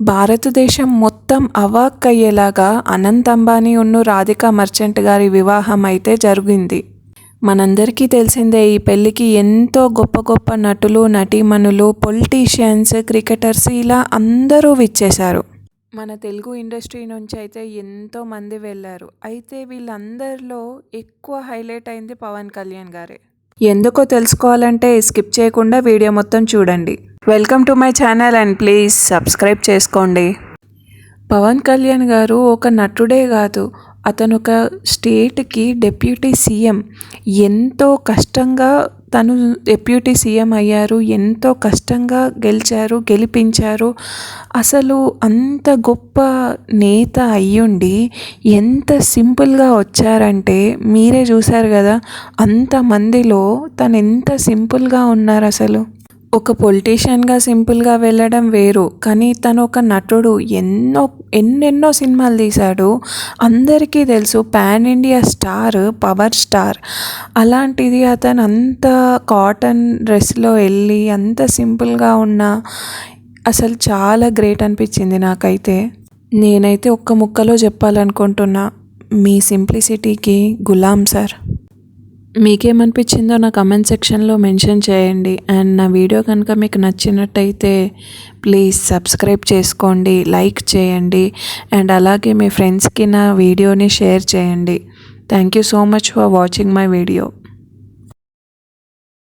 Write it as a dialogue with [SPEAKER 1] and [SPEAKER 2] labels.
[SPEAKER 1] భారతదేశం మొత్తం అవాక్కయ్యేలాగా అనంత్ అంబానీ ఉన్ను రాధికా మర్చెంట్ గారి వివాహం అయితే జరిగింది. మనందరికీ తెలిసిందే ఈ పెళ్ళికి ఎంతో గొప్ప గొప్ప నటులు నటీమణులు పొలిటీషియన్స్ క్రికెటర్స్ ఇలా అందరూ విచ్చేశారు. మన తెలుగు ఇండస్ట్రీ నుంచి అయితే ఎంతో మంది వెళ్ళారు. అయితే వీళ్ళందరిలో ఎక్కువ హైలైట్ అయింది పవన్ కళ్యాణ్ గారే. ఎందుకో తెలుసుకోవాలంటే స్కిప్ చేయకుండా వీడియో మొత్తం చూడండి. Welcome to my channel and please subscribe చేసుకోండి. పవన్ కళ్యాణ్ గారు ఒక నటుడే కాదు అతను ఒక స్టేట్కి డెప్యూటీ సీఎం ఎంతో కష్టంగా తను డెప్యూటీ సీఎం అయ్యారు ఎంతో కష్టంగా గెలిచారు గెలిపించారు. అసలు అంత గొప్ప నేత అయ్యుండి ఎంత సింపుల్గా వచ్చారంటే మీరే చూశారు కదా అంతమందిలో తను ఎంత సింపుల్గా ఉన్నారు అసలు. ఒక పొలిటీషియన్గా సింపుల్గా వెళ్ళడం వేరు. కానీ తను ఒక నటుడు. ఎన్నో ఎన్నెన్నో సినిమాలు తీశాడు. అందరికీ తెలుసు pan India star power star అలాంటిది అతను అంత కాటన్ డ్రెస్లో వెళ్ళి అంత సింపుల్గా ఉన్న అసలు చాలా గ్రేట్ అనిపించింది నాకైతే. నేనైతే ఒక్క ముక్కలో చెప్పాలనుకుంటున్నా. మీ సింప్లిసిటీకి గులాం సార్. మీకేమనిపించిందో నా కమెంట్ సెక్షన్లో మెన్షన్ చేయండి. అండ్ నా వీడియో కనుక మీకు నచ్చినట్టయితే ప్లీజ్ సబ్స్క్రైబ్ చేసుకోండి లైక్ చేయండి అండ్ అలాగే మీ ఫ్రెండ్స్కి నా వీడియోని షేర్ చేయండి. Thank you so much for watching my video